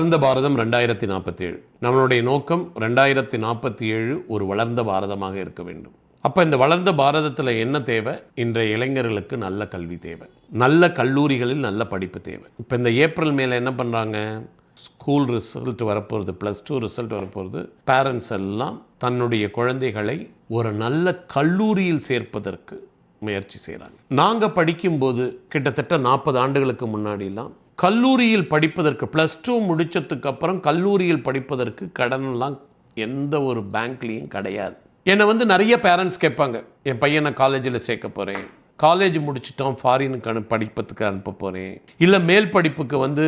வளர்ந்த பாரதம் ரெண்டாயிரத்தி நாற்பத்தி ஏழு நம்மளுடைய நோக்கம் ரெண்டாயிரத்தி நாற்பத்தி ஏழு ஒரு வளர்ந்த பாரதமாக இருக்க வேண்டும். அப்போ இந்த வளர்ந்த பாரதத்தில் என்ன தேவை? இன்றைய இளைஞர்களுக்கு நல்ல கல்வி தேவை. நல்ல கல்லூரிகளில் நல்ல படிப்பு தேவை. இப்போ இந்த ஏப்ரல் மேலே என்ன பண்ணுறாங்க ஸ்கூல் ரிசல்ட் வரப்போகிறது ப்ளஸ் டூ ரிசல்ட் வரப்போகிறது பேரண்ட்ஸ் எல்லாம் தன்னுடைய குழந்தைகளை ஒரு நல்ல கல்லூரியில் சேர்ப்பதற்கு முயற்சி செய்கிறாங்க நாங்கள் படிக்கும்போது கிட்டத்தட்ட நாற்பது ஆண்டுகளுக்கு முன்னாடிலாம் கல்லூரியில் படிப்பதற்கு ப்ளஸ் டூ முடித்ததுக்கு அப்புறம் கல்லூரியில் படிப்பதற்கு கடன்லாம் எந்த ஒரு பேங்க்லேயும் கிடையாது. என்னை வந்து நிறைய பேரண்ட்ஸ் கேட்பாங்க என் பையனை காலேஜில் சேர்க்க போகிறேன் காலேஜ் முடிச்சிட்டோம் ஃபாரினுக்கு அனு படிப்பதுக்கு அனுப்ப போகிறேன் இல்லை மேல் படிப்புக்கு வந்து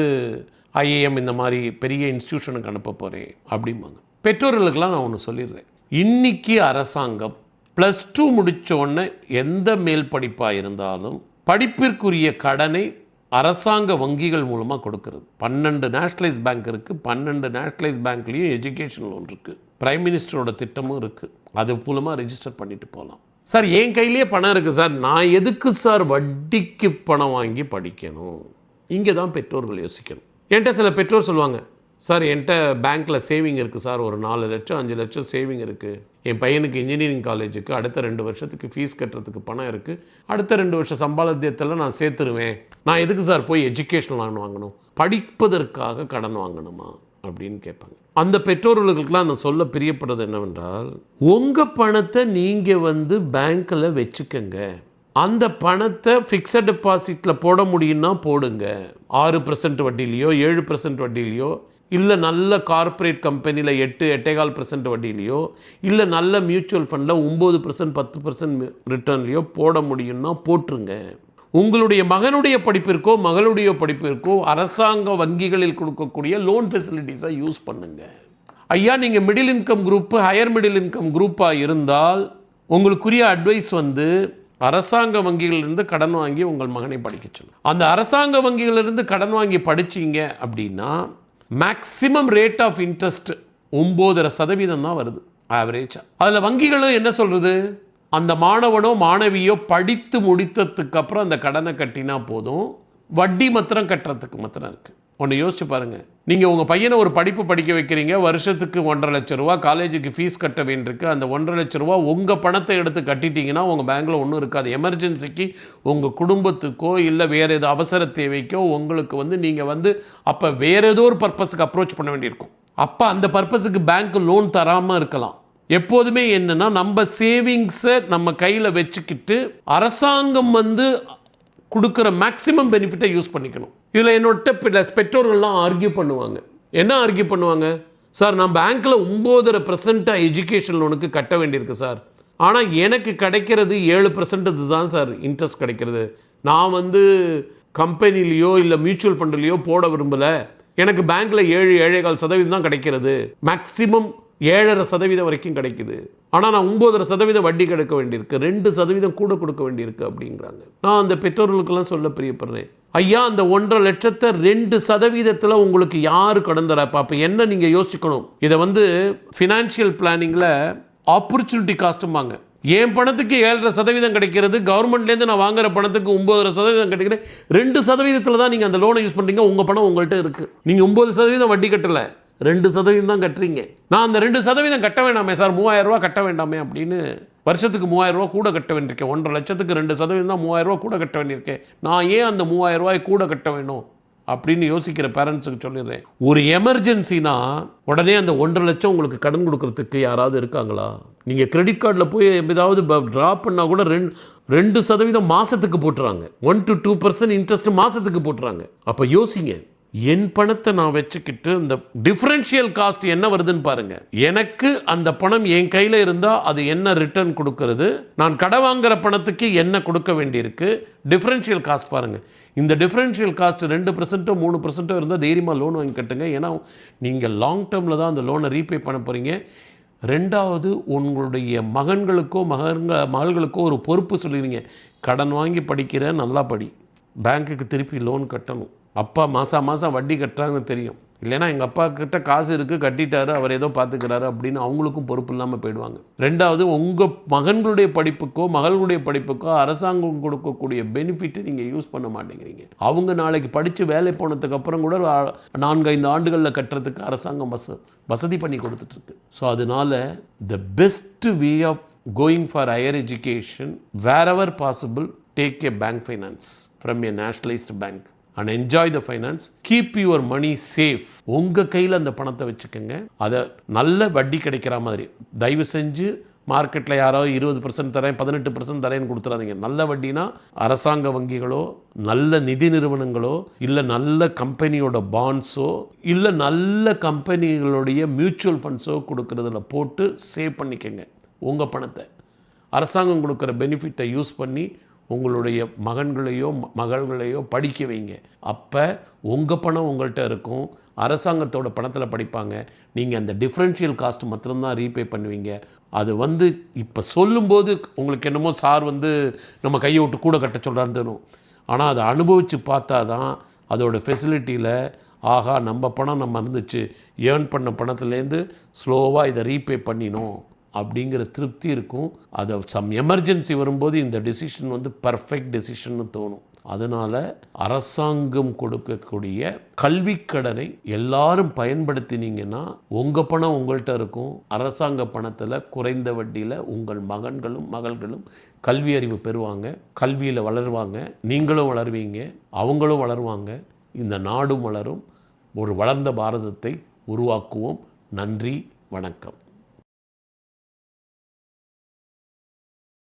ஐஏஎம் இந்த மாதிரி பெரிய இன்ஸ்டியூஷனுக்கு அனுப்ப போகிறேன் அப்படிம்பாங்க. பெற்றோர்களுக்கெல்லாம் நான் ஒன்று சொல்லிடுறேன். இன்னைக்கு அரசாங்கம் ப்ளஸ் டூ முடிச்ச உடனே எந்த மேல் படிப்பாக இருந்தாலும் படிப்பிற்குரிய கடனை அரசாங்க வங்கிகள் மூலமாக கொடுக்கறது. பன்னெண்டு நேஷ்னலைஸ் பேங்க் இருக்குது பன்னெண்டு நேஷ்னலைஸ் பேங்க்லேயும் எஜுகேஷன் லோன் இருக்குது பிரைம் மினிஸ்டரோட திட்டமும் இருக்குது அது மூலமாக ரெஜிஸ்டர் பண்ணிட்டு போகலாம் சார் என் கையிலேயே பணம் இருக்குது சார். நான் எதுக்கு சார் வட்டிக்கு பணம் வாங்கி படிக்கணும்? இங்கே தான் பெற்றோர்கள் யோசிக்கணும். என்கிட்ட சில பெற்றோர் சொல்லுவாங்க சார் என்கிட்ட பேங்க்கில் சேவிங் இருக்குது சார். ஒரு நாலு லட்சம் அஞ்சு லட்சம் சேவிங் இருக்குது என் பையனுக்கு இன்ஜினியரிங் காலேஜுக்கு அடுத்த ரெண்டு வருஷத்துக்கு ஃபீஸ் கட்டுறதுக்கு பணம் இருக்குது அடுத்த ரெண்டு வருஷம் சம்பாத்தியத்தில் நான் சேர்த்துருவேன். நான் எதுக்கு சார் போய் எஜுகேஷன் லோன் வாங்கணும்? படிப்பதற்காக கடன் வாங்கணுமா? அப்படின்னு கேட்பாங்க. அந்த பெற்றோர்களுக்கெல்லாம் நான் சொல்ல பிரியப்படுறது என்னவென்றால் உங்கள் பணத்தை நீங்கள் வந்து பேங்க்கில் வச்சுக்கங்க. அந்த பணத்தை ஃபிக்ஸட் டெபாசிட்டில் போட முடியும்னா போடுங்க. ஆறு பர்சன்ட் வட்டிலேயோ ஏழு பர்சன்ட் வட்டிலேயோ இல்லை நல்ல கார்ப்பரேட் கம்பெனியில் எட்டு எட்டேகால் பர்சன்ட் வட்டிலேயோ இல்லை நல்ல மியூச்சுவல் ஃபண்டில் ஒம்பது பர்சன்ட் பத்து பர்சன்ட் ரிட்டர்ன்லையோ போட முடியும்னா போட்டுருங்க. உங்களுடைய மகனுடைய படிப்பிற்கோ மகளுடைய படிப்பிற்கோ அரசாங்க வங்கிகளில் கொடுக்கக்கூடிய லோன் ஃபெசிலிட்டிஸை யூஸ் பண்ணுங்க. ஐயா நீங்கள் middle income group higher middle income குரூப்பாக இருந்தால் உங்களுக்குரிய அட்வைஸ் வந்து அரசாங்க வங்கிகளிலிருந்து கடன் வாங்கி உங்கள் மகனை படிக்க சொல்லும் அந்த அரசாங்க வங்கிகளிலிருந்து கடன் வாங்கி படிச்சீங்க அப்படின்னா மேக்ஸிமம் ரேட் ஆஃப் இன்ட்ரெஸ்ட் ஒம்போதரை சதவீதம் தான் வருது ஆவரேஜாக அதில் வங்கிகளும் என்ன சொல்கிறது அந்த மாணவனோ மாணவியோ படித்து முடித்ததுக்கு அப்புறம் அந்த கடனை கட்டினா போதும். வட்டி மாத்திரம் கட்டுறதுக்கு மாத்திரம் இருக்குது ஒன்று யோசிச்சு பாருங்கள் நீங்கள் உங்கள் பையனை ஒரு படிப்பு படிக்க வைக்கிறீங்க வருஷத்துக்கு ஒன்றரை லட்ச ரூபா காலேஜுக்கு ஃபீஸ் கட்ட வேண்டியிருக்கு அந்த ஒன்றரை லட்ச ரூபா உங்கள் பணத்தை எடுத்து கட்டிட்டீங்கன்னா உங்கள் பேங்கில் ஒன்றும் இருக்காது. எமர்ஜென்சிக்கு உங்கள் குடும்பத்துக்கோ இல்லை வேறு ஏதோ அவசர தேவைக்கோ உங்களுக்கு வந்து நீங்கள் வந்து அப்போ வேறு ஏதோ ஒரு பர்பஸுக்கு அப்ரோச் பண்ண வேண்டியிருக்கும். அப்போ அந்த பர்பஸுக்கு பேங்க் லோன் தராமல் இருக்கலாம். எப்போதுமே என்னென்னா நம்ம சேவிங்ஸை நம்ம கையில் வச்சுக்கிட்டு அரசாங்கம் வந்து கொடுக்குற மேக்ஸிமம் பெனிஃபிட்டை யூஸ் பண்ணிக்கணும். இதில் என்னோட பெற்றோர்கள்லாம் ஆர்கியூ பண்ணுவாங்க. என்ன ஆர்கியூ பண்ணுவாங்க? சார் நான் பேங்க்கில் ஒம்போதரை பர்சன்ட்டாக எஜுகேஷன் லோனுக்கு கட்ட வேண்டியிருக்கு சார் ஆனால் எனக்கு கிடைக்கிறது ஏழு பர்சன்ட்டு தான் சார் இன்ட்ரெஸ்ட் கிடைக்கிறது. நான் வந்து கம்பெனிலேயோ இல்லை மியூச்சுவல் ஃபண்ட்லேயோ போட விரும்பலை. எனக்கு பேங்க்கில் ஏழு ஏழேகால் சதவீதம் தான் கிடைக்கிறது. மேக்ஸிமம் ஏழரை சதவீதம் வரைக்கும் கிடைக்குது. ஆனால் நான் ஒம்பதரை சதவீதம் வட்டி கிடைக்க வேண்டியிருக்கு. ரெண்டு சதவீதம் கூட கொடுக்க வேண்டியிருக்கு அப்படிங்கிறாங்க. நான் அந்த பெற்றோர்களுக்கெல்லாம் சொல்ல பிரியப்படுறேன். ஐயா அந்த ஒன்றரை லட்சத்தை ரெண்டு சதவீதத்தில் உங்களுக்கு யார் கடந்துறா? அப்போ என்ன நீங்கள் யோசிக்கணும் இதை வந்து ஃபினான்ஷியல் பிளானிங்கில் ஆப்பர்ச்சுனிட்டி காஸ்ட்டும்பாங்க என் பணத்துக்கு ஏழரை சதவீதம் கிடைக்கிறது கவர்மெண்ட்லேருந்து நான் வாங்குற பணத்துக்கு ஒம்பதரை சதவீதம் கிடைக்கிறது ரெண்டு சதவீதத்தில் தான் நீங்கள் அந்த லோனை யூஸ் பண்ணுறீங்க உங்கள் பணம் உங்கள்கிட்ட இருக்குது நீங்கள் ஒம்பது சதவீதம் வட்டி கட்டலை. ரெண்டு சதவீதம் தான் கட்டுறீங்க. நான் அந்த ரெண்டு சதவீதம் கட்ட வேண்டாமே சார். மூவாயிரம் கட்ட வேண்டாமே அப்படின்னு வருஷத்துக்கு மூவாயிரம் ரூபா கூட கட்ட வேண்டியிருக்கேன். ஒன்றரை லட்சத்துக்கு ரெண்டு சதவீதம் தான் மூவாயிரம் கூட கட்ட வேண்டியிருக்கேன். நான் ஏன் அந்த மூவாயிரம் ரூபாய் கூட கட்ட வேணும் அப்படின்னு யோசிக்கிற பேரண்ட்ஸுக்கு சொல்லிடுறேன். ஒரு எமர்ஜென்சினா உடனே அந்த ஒன்றரை லட்சம் உங்களுக்கு கடன் கொடுக்கறதுக்கு யாராவது இருக்காங்களா? நீங்கள் கிரெடிட் கார்டில் போய் ஏதாவது ட்ரா பண்ணால் கூட ரெண்டு ரெண்டு சதவீதம் மாதத்துக்கு போட்டுறாங்க. One to two percent interest மாதத்துக்கு போட்டுறாங்க. அப்போ யோசிங்க. என் பணத்தை நான் வச்சுக்கிட்டு இந்த டிஃப்ரென்ஷியல் காஸ்ட் என்ன வருதுன்னு பாருங்க. எனக்கு அந்த பணம் என் கையில் இருந்தால் அது என்ன ரிட்டர்ன் கொடுக்கறது? நான் கடை வாங்குற பணத்துக்கு என்ன கொடுக்க வேண்டியிருக்கு? டிஃப்ரென்ஷியல் காஸ்ட் பாருங்க. இந்த டிஃப்ரென்ஷியல் காஸ்ட் ரெண்டு பர்சன்ட்டோ மூணு பர்சன்ட்டோ இருந்தால் தைரியமாக லோன் வாங்கி கட்டுங்க. ஏன்னா நீங்கள் லாங் டேர்மில் தான் அந்த லோனை ரீபே பண்ண போகிறீங்க ரெண்டாவது உங்களுடைய மகன்களுக்கோ மகன்க மகள்களுக்கோ ஒரு பொறுப்பு சொல்லிடுங்க கடன் வாங்கி படிக்கிற நல்லா படி. பேங்க்குக்கு திருப்பி லோன் கட்டணும். அப்பா மாதம் மாதம் வட்டி கட்டுறாங்கன்னு தெரியும். இல்லைன்னா எங்கள் அப்பா கிட்ட காசு இருக்குது கட்டிட்டாரு அவர் ஏதோ பார்த்துக்கிறாரு அப்படின்னு அவங்களுக்கும் பொறுப்பு இல்லாமல் போயிடுவாங்க. ரெண்டாவது உங்கள் மகன்களுடைய படிப்புக்கோ மகள்களுடைய படிப்புக்கோ அரசாங்கம் கொடுக்கக்கூடிய பெனிஃபிட்டை நீங்கள் யூஸ் பண்ண மாட்டேங்கிறீங்க. அவங்க நாளைக்கு படித்து வேலை போனதுக்கப்புறம் கூட நான்கு நான்கைந்து ஆண்டுகளில் கட்டுறதுக்கு அரசாங்கம் வச வசதி பண்ணி கொடுத்துட்ருக்கு. ஸோ அதனால the best way of going for higher education wherever possible take a bank finance from a nationalised bank and enjoy the finance keep your money safe உங்கள் கையில் அந்த பணத்தை வச்சுக்கோங்க. அதை நல்ல வட்டி கிடைக்கிற மாதிரி. தயவு செஞ்சு மார்க்கெட்டில் யாரோ இருபது பர்சன்ட் தரேன் பதினெட்டு பர்சன்ட் தரேன்னு கொடுத்துறாதீங்க. நல்ல வட்டினா அரசாங்க வங்கிகளோ நல்ல நிதி நிறுவனங்களோ இல்லை நல்ல கம்பெனியோட பாண்ட்ஸோ இல்லை நல்ல கம்பெனிகளுடைய மியூச்சுவல் ஃபண்ட்ஸோ கொடுக்குறதுல போட்டு சேவ் பண்ணிக்கோங்க. உங்கள் பணத்தை. அரசாங்கம் கொடுக்குற பெனிஃபிட்டை யூஸ் பண்ணி உங்களுடைய மகன்களையோ மகள்களையோ படிக்க வைங்க. அப்போ உங்கள் பணம் உங்கள்கிட்ட இருக்கும். அரசாங்கத்தோட பணத்தில் படிப்பாங்க. நீங்கள் அந்த டிஃப்ரென்ஷியல் காஸ்ட் மாத்திரம்தான் ரீபே பண்ணுவீங்க. அது வந்து இப்போ சொல்லும்போது உங்களுக்கு என்னமோ சார் வந்து நம்ம கையை விட்டு கூட கட்ட சொல்கிறான்னு ஆனால் அதை அனுபவித்து பார்த்தா தான் அதோட ஃபெசிலிட்டியில் ஆஹா நம்ம பணம் நம்ம இருந்துச்சு. ஏர்ன் பண்ண பணத்துலேருந்து ஸ்லோவாக இதை ரீபே பண்ணினோம். அப்படிங்கிற திருப்தி இருக்கும். அதை சம் எமர்ஜென்சி வரும்போது இந்த டெசிஷன் வந்து பர்ஃபெக்ட் டெசிஷன்னு தோணும். அதனால் அரசாங்கம் கொடுக்கக்கூடிய கல்விக் கடனை எல்லாரும் பயன்படுத்தினீங்கன்னா உங்கள் பணம் உங்கள்கிட்ட இருக்கும். அரசாங்க பணத்தில் குறைந்த வட்டியில் உங்கள் மகன்களும் மகள்களும் கல்வி அறிவு பெறுவாங்க. கல்வியில் வளருவாங்க. நீங்களும் வளருவீங்க. அவங்களும் வளருவாங்க. இந்த நாடும் வளரும். ஒரு வளர்ந்த பாரதத்தை உருவாக்குவோம். நன்றி. வணக்கம்.